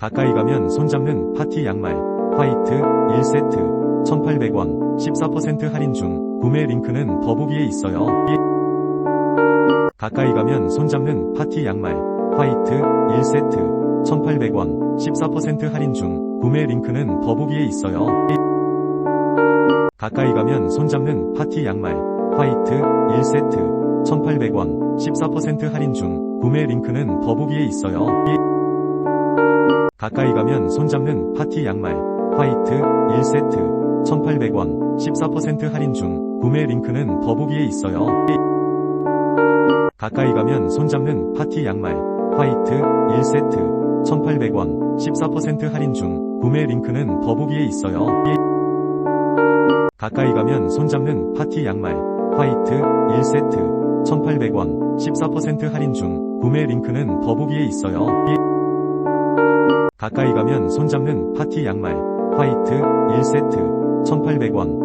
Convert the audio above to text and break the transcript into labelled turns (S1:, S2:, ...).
S1: 가까이 가면 손잡는 파티 양말 화이트 1세트 1800원 14% 할인 중 구매 링크는 더보기에 있어요. 가까이 가면 손잡는 파티 양말 화이트 1세트 1800원 14% 할인 중 구매 링크는 더보기에 있어요. 가까이 가면 손잡는 파티 양말 화이트 1세트 1800원 14% 할인 중 구매 링크는 더보기에 있어요. 가까이 가면 손잡는 파티 양말 화이트 1세트 1800원 14% 할인 중 구매 링크는 더보기에 있어요. 가까이 가면 손잡는 파티 양말 화이트 1세트 1800원 14% 할인 중 구매 링크는 더보기에 있어요. 가까이 가면 손잡는 파티 양말 화이트 1세트 1800원 14% 할인 중 구매 링크는 더보기에 있어요. 가까이 가면 손잡는 파티 양말 화이트 1세트 1800원